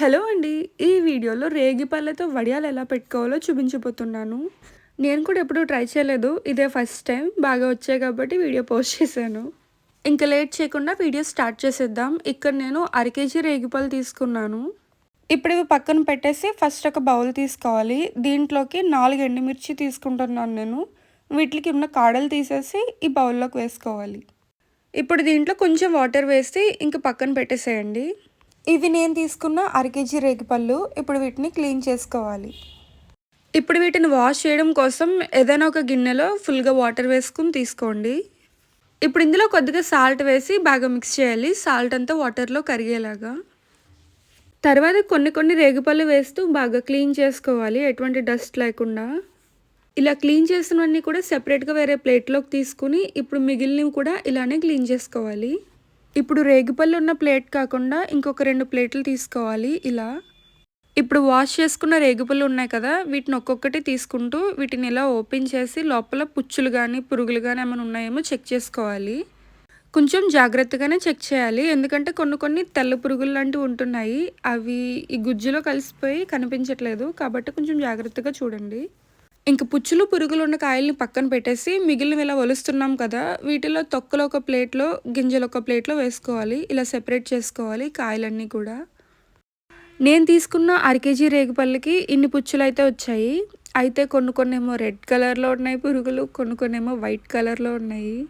Hello అండి ఈ వీడియోలో రేగిపల్లెతో వడియాలు ఎలా పెట్టుకోవాలో చూపించబోతున్నాను. నేను కూడా ఎప్పుడూ ట్రై చేయలేదు ఇదే ఫస్ట్ టైం బాగా వచ్చాయి కాబట్టి వీడియో పోస్ట్ చేశాను. ఇంకా లేట్ చేయకుండా వీడియో స్టార్ట్ చేసేద్దాం ఇక్కడ నేను అర కేజీ రేగిపళ్ళు తీసుకున్నాను. ఇప్పుడు ఇవి పక్కన పెట్టేసి ఫస్ట్ ఒక బౌల్ తీసుకోవాలి దీంట్లోకి నాలుగు ఎండుమిర్చి తీసుకుంటున్నాను నేను. వీటికి ఉన్న కాడలు తీసేసి ఈ బౌల్లోకి వేసుకోవాలి. ఇప్పుడు దీంట్లో కొంచెం వాటర్ వేసి ఇంక పక్కన పెట్టేసేయండి. ఇవి నేను తీసుకున్న అర కేజీ రేగిపళ్ళు ఇప్పుడు వీటిని క్లీన్ చేసుకోవాలి. ఇప్పుడు వీటిని వాష్ చేయడం కోసం ఏదైనా ఒక గిన్నెలో ఫుల్గా వాటర్ వేసుకుని తీసుకోండి. ఇప్పుడు ఇందులో కొద్దిగా సాల్ట్ వేసి బాగా మిక్స్ చేయాలి. సాల్ట్ అంతా వాటర్లో కరిగేలాగా. తర్వాత కొన్ని కొన్ని రేగిపళ్ళు వేస్తూ బాగా క్లీన్ చేసుకోవాలి. ఎటువంటి డస్ట్ లేకుండా. ఇలా క్లీన్ చేసినవన్నీ కూడా సెపరేట్గా వేరే ప్లేట్లోకి తీసుకుని ఇప్పుడు మిగిలినవి కూడా ఇలానే క్లీన్ చేసుకోవాలి. ఇప్పుడు రేగిపళ్ళు ఉన్న ప్లేట్ కాకుండా ఇంకొక రెండు ప్లేట్లు తీసుకోవాలి ఇలా. ఇప్పుడు వాష్ చేసుకున్న రేగిపళ్ళు ఉన్నాయి కదా వీటిని ఒక్కొక్కటి తీసుకుంటూ వీటిని ఇలా ఓపెన్ చేసి లోపల పుచ్చులు కానీ పురుగులు కానీ ఏమైనా ఉన్నాయేమో చెక్ చేసుకోవాలి. కొంచెం జాగ్రత్తగానే చెక్ చేయాలి. ఎందుకంటే కొన్ని కొన్ని తెల్ల పురుగులు లాంటివి ఉంటున్నాయి. అవి ఈ గుజ్జులో కలిసిపోయి కనిపించట్లేదు. కాబట్టి కొంచెం జాగ్రత్తగా చూడండి. ఇంక పుచ్చులు పురుగులు ఉన్న కాయల్ని పక్కన పెట్టేసి మిగిలిన ఇలా ఒలుస్తున్నాం కదా వీటిలో తొక్కలు ఒక ప్లేట్లో గింజలు ఒక ప్లేట్లో వేసుకోవాలి. ఇలా సెపరేట్ చేసుకోవాలి కాయలన్నీ కూడా. నేను తీసుకున్న అర కేజీ ఇన్ని పుచ్చులు అయితే వచ్చాయి. అయితే కొన్ని కొన్ని ఏమో రెడ్ కలర్లో ఉన్నాయి పురుగులు కొన్ని కొన్ని ఏమో వైట్ కలర్లో ఉన్నాయి.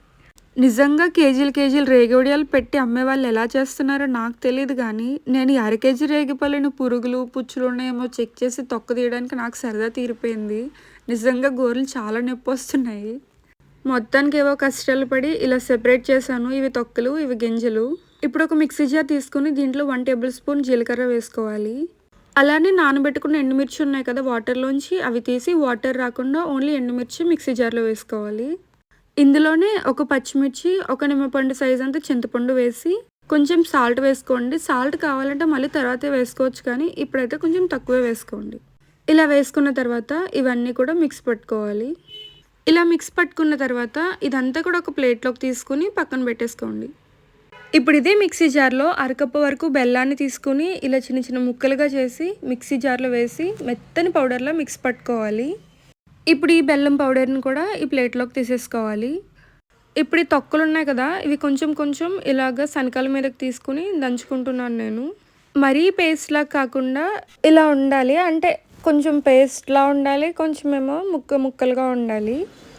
నిజంగా కేజీలు కేజీలు రేగివడియాలు పెట్టి అమ్మే వాళ్ళు ఎలా చేస్తున్నారో నాకు తెలియదు కానీ నేను అర కేజీ రేగిపళ్ళని పురుగులు పుచ్చులు ఉన్నాయేమో చెక్ చేసి తొక్క తీయడానికి నాకు సరదా తీరిపోయింది. నిజంగా గోర్లు చాలా నొప్పి వస్తున్నాయి. మొత్తానికి ఏవో కష్టాలు పడి ఇలా సెపరేట్ చేశాను. ఇవి తొక్కలు ఇవి గింజలు. ఇప్పుడు ఒక మిక్సీ జార్ తీసుకుని దీంట్లో వన్ టేబుల్ స్పూన్ జీలకర్ర వేసుకోవాలి. అలానే నానబెట్టుకున్న ఎండుమిర్చి ఉన్నాయి కదా వాటర్లోంచి అవి తీసి వాటర్ రాకుండా ఓన్లీ ఎండుమిర్చి మిక్సీ జార్లో వేసుకోవాలి. ఇందులోనే ఒక పచ్చిమిర్చి ఒక నిమ్మపండు సైజ్ అంతా చింతపండు వేసి కొంచెం సాల్ట్ వేసుకోండి. సాల్ట్ కావాలంటే మళ్ళీ తర్వాతే వేసుకోవచ్చు కానీ ఇప్పుడైతే కొంచెం తక్కువే వేసుకోండి. ఇలా వేసుకున్న తర్వాత ఇవన్నీ కూడా మిక్స్ పట్టుకోవాలి. ఇలా మిక్స్ పట్టుకున్న తర్వాత ఇదంతా కూడా ఒక ప్లేట్లోకి తీసుకుని పక్కన పెట్టేసుకోండి. ఇప్పుడు ఇదే మిక్సీ జార్లో అరకప్పు వరకు బెల్లాన్ని తీసుకుని ఇలా చిన్న చిన్న ముక్కలుగా చేసి మిక్సీ జార్లో వేసి మెత్తని పౌడర్లో మిక్స్ పట్టుకోవాలి. ఇప్పుడు ఈ బెల్లం పౌడర్ని కూడా ఈ ప్లేట్లోకి తీసేసుకోవాలి. ఇప్పుడు ఈ తొక్కలు ఉన్నాయి కదా ఇవి కొంచెం కొంచెం ఇలాగ శనకాల మీదకి తీసుకుని దంచుకుంటున్నాను నేను. మరీ పేస్ట్లా కాకుండా ఇలా ఉండాలి. అంటే కొంచెం పేస్ట్లా ఉండాలి కొంచెం ఏమో ముక్క ముక్కలుగా ఉండాలి.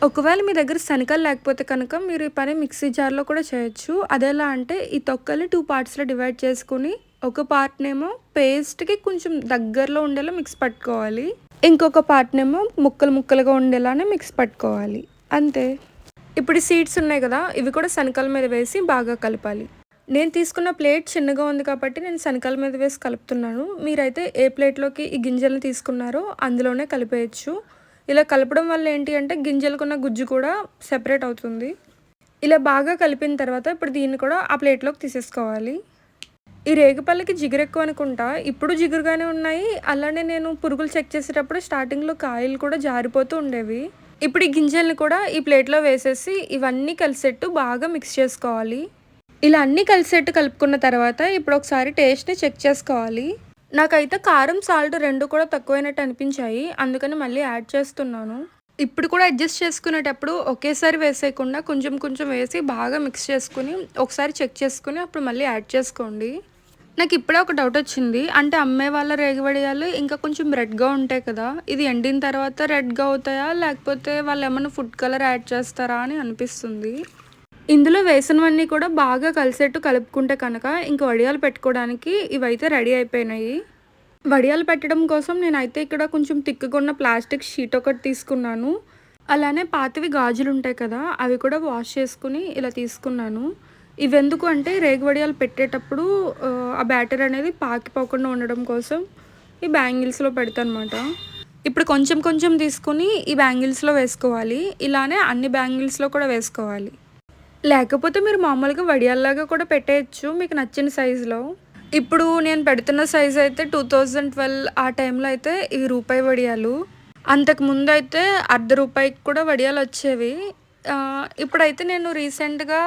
ఒకవేళ మీ దగ్గర శనగలు లేకపోతే కనుక మీరు ఈ పని మిక్సీ జార్లో కూడా చేయొచ్చు. అదెలా అంటే ఈ తొక్కల్ని టూ పార్ట్స్లో డివైడ్ చేసుకుని ఒక పార్ట్నేమో పేస్ట్కి కొంచెం దగ్గరలో ఉండేలా మిక్స్ పట్టుకోవాలి. ఇంకొక పార్ట్నేమో ముక్కలు ముక్కలుగా ఉండేలానే మిక్స్ పట్టుకోవాలి. అంతే. ఇప్పుడు సీడ్స్ ఉన్నాయి కదా ఇవి కూడా శనకల మీద వేసి బాగా కలపాలి. నేను తీసుకున్న ప్లేట్ చిన్నగా ఉంది కాబట్టి నేను శనకాల మీద వేసి కలుపుతున్నాను. మీరైతే ఏ ప్లేట్లోకి ఈ గింజలను తీసుకున్నారో అందులోనే కలిపేయచ్చు. ఇలా కలపడం వల్ల ఏంటి అంటే గింజలకున్న గుజ్జు కూడా సెపరేట్ అవుతుంది. ఇలా బాగా కలిపిన తర్వాత ఇప్పుడు దీన్ని కూడా ఆ ప్లేట్లోకి తీసేసుకోవాలి. ఈ రేగిపల్లకి జిగురు ఎక్కువ అనుకుంటా. ఇప్పుడు జిగురుగానే ఉన్నాయి. అలానే నేను పురుగులు చెక్ చేసేటప్పుడు స్టార్టింగ్లో కాయలు కూడా జారిపోతూ ఉండేవి. ఇప్పుడు ఈ గింజల్ని కూడా ఈ ప్లేట్లో వేసేసి ఇవన్నీ కలిసేట్టు బాగా మిక్స్ చేసుకోవాలి. ఇలా అన్నీ కలిసేట్టు కలుపుకున్న తర్వాత ఇప్పుడు ఒకసారి టేస్ట్ని చెక్ చేసుకోవాలి. నాకైతే కారం సాల్ట్ రెండు కూడా తక్కువైనట్టు అనిపించాయి. అందుకని మళ్ళీ యాడ్ చేస్తున్నాను. ఇప్పుడు కూడా అడ్జస్ట్ చేసుకునేటప్పుడు ఒకేసారి వేసేయకుండా కొంచెం కొంచెం వేసి బాగా మిక్స్ చేసుకుని ఒకసారి చెక్ చేసుకుని అప్పుడు మళ్ళీ యాడ్ చేసుకోండి. నాకు ఇప్పుడే ఒక డౌట్ వచ్చింది. అంటే అమ్మే వాళ్ళ రేగివడియాలు ఇంకా కొంచెం రెడ్గా ఉంటాయి కదా. ఇది ఎండిన తర్వాత రెడ్గా అవుతాయా? లేకపోతే వాళ్ళు ఏమైనా ఫుడ్ కలర్ యాడ్ చేస్తారా అని అనిపిస్తుంది. ఇందులో వేసినవన్నీ కూడా బాగా కలిసేట్టు కలుపుకుంటే కనుక ఇంక వడియాలు పెట్టుకోవడానికి ఇవైతే రెడీ అయిపోయినాయి. వడియాలు పెట్టడం కోసం నేనైతే ఇక్కడ కొంచెం తిక్కుకున్న ప్లాస్టిక్ షీట్ ఒకటి తీసుకున్నాను. అలానే పాతవి గాజులు ఉంటాయి కదా అవి కూడా వాష్ చేసుకుని ఇలా తీసుకున్నాను. ఇవి ఎందుకు అంటే రేగు వడియాలు పెట్టేటప్పుడు ఆ బ్యాటర్ అనేది పాకిపోకుండా ఉండడం కోసం ఈ బ్యాంగిల్స్లో పెడతానమాట. ఇప్పుడు కొంచెం కొంచెం తీసుకుని ఈ బ్యాంగిల్స్లో వేసుకోవాలి. ఇలానే అన్ని బ్యాంగిల్స్లో కూడా వేసుకోవాలి. లేకపోతే మీరు మామూలుగా వడియాల్లాగా కూడా పెట్టేయచ్చు మీకు నచ్చిన సైజులో. ఇప్పుడు నేను పెడుతున్న సైజ్ అయితే టూ థౌజండ్ ట్వెల్వ్ ఆ టైంలో అయితే ఇవి రూపాయి వడియాలు. అంతకు ముందు అయితే అర్ధ రూపాయికి కూడా వడియాలు వచ్చేవి. ఇప్పుడైతే నేను రీసెంట్గా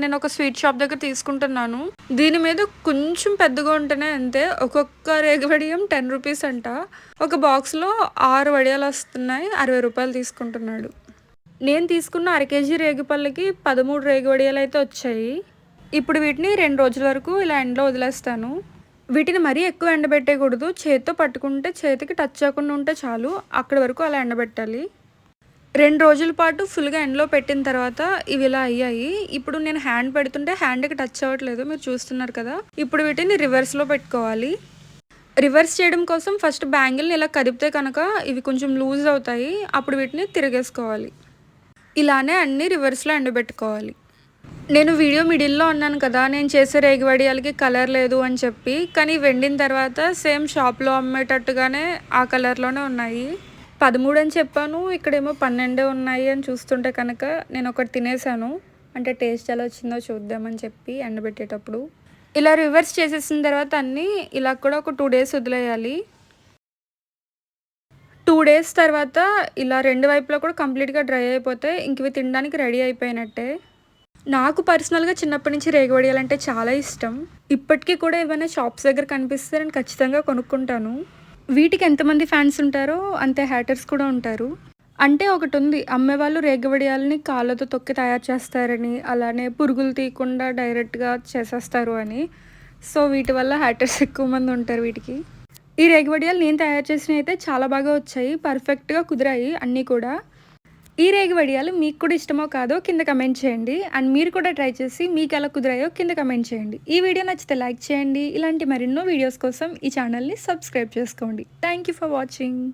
నేను ఒక స్వీట్ షాప్ దగ్గర తీసుకుంటున్నాను. దీని మీద కొంచెం పెద్దగా ఉంటేనే అంతే. ఒక్కొక్క రేగి వడియం టెన్ రూపీస్ అంట. ఒక బాక్స్లో ఆరు వడియాలు వస్తున్నాయి. అరవై రూపాయలు తీసుకుంటున్నాడు. నేను తీసుకున్న అరకేజీ రేగిపళ్ళకి పదమూడు రేగి వడియాలు అయితే వచ్చాయి. ఇప్పుడు వీటిని రెండు రోజుల వరకు ఇలా ఎండలో వదిలేస్తాను. వీటిని మరీ ఎక్కువ ఎండబెట్టేయకూడదు. చేతితో పట్టుకుంటే చేతికి టచ్ అవ్వకుండా ఉంటే చాలు. అక్కడి వరకు అలా ఎండబెట్టాలి. రెండు రోజుల పాటు ఫుల్గా ఎండలో పెట్టిన తర్వాత ఇవి ఇలా అయ్యాయి. ఇప్పుడు నేను హ్యాండ్ పెడుతుంటే హ్యాండ్కి టచ్ అవ్వట్లేదు. మీరు చూస్తున్నారు కదా. ఇప్పుడు వీటిని రివర్స్లో పెట్టుకోవాలి. రివర్స్ చేయడం కోసం ఫస్ట్ బ్యాంగిల్ని ఇలా కదిపితే కనుక ఇవి కొంచెం లూజ్ అవుతాయి. అప్పుడు వీటిని తిరిగేసుకోవాలి. ఇలానే అన్ని రివర్స్లో ఎండబెట్టుకోవాలి. నేను వీడియో మిడిల్లో ఉన్నాను కదా నేను చేసే రేగి వడియాలకి కలర్ లేదు అని చెప్పి కానీ వెండిన తర్వాత సేమ్ షాప్లో అమ్మేటట్టుగానే ఆ కలర్లోనే ఉన్నాయి. పదమూడు అని చెప్పాను ఇక్కడేమో పన్నెండే ఉన్నాయి అని చూస్తుంటే కనుక నేను ఒకటి తినేసాను అంటే టేస్ట్ ఎలా వచ్చిందో చూద్దామని చెప్పి ఎండబెట్టేటప్పుడు. ఇలా రివర్స్ చేసేసిన తర్వాత అన్నీ ఇలా కూడా ఒక టూ డేస్ వదిలేయాలి. టూ డేస్ తర్వాత ఇలా రెండు వైపులా కూడా కంప్లీట్గా డ్రై అయిపోతే ఇంక ఇవి తినడానికి రెడీ అయిపోయినట్టే. నాకు పర్సనల్గా చిన్నప్పటి నుంచి రేగవడియాలంటే చాలా ఇష్టం. ఇప్పటికీ కూడా ఏమైనా షాప్స్ దగ్గర కనిపిస్తే నేను ఖచ్చితంగా కొనుక్కుంటాను. వీటికి ఎంతమంది ఫ్యాన్స్ ఉంటారో అంతే హ్యాటర్స్ కూడా ఉంటారు. అంటే ఒకటి ఉంది అమ్మేవాళ్ళు రేగవడియాలని కాళ్ళతో తొక్కి తయారు చేస్తారని అలానే పురుగులు తీయకుండా డైరెక్ట్గా చేసేస్తారు అని. సో వీటి వల్ల హ్యాటర్స్ ఎక్కువ మంది ఉంటారు వీటికి. ఈ రేగివడియాలు నేను తయారు చేసినవి అయితే చాలా బాగా వచ్చాయి పర్ఫెక్ట్గా కుదిరాయి అన్నీ కూడా. ఈ రేగివడియాలు మీకు కూడా ఇష్టమో కాదో కింద కమెంట్ చేయండి. అండ్ మీరు కూడా ట్రై చేసి మీకు ఎలా కుదిరాయో కింద కమెంట్ చేయండి. ఈ వీడియో నచ్చితే లైక్ చేయండి. ఇలాంటి మరెన్నో వీడియోస్ కోసం ఈ ఛానల్ని సబ్స్క్రైబ్ చేసుకోండి. Thank you for watching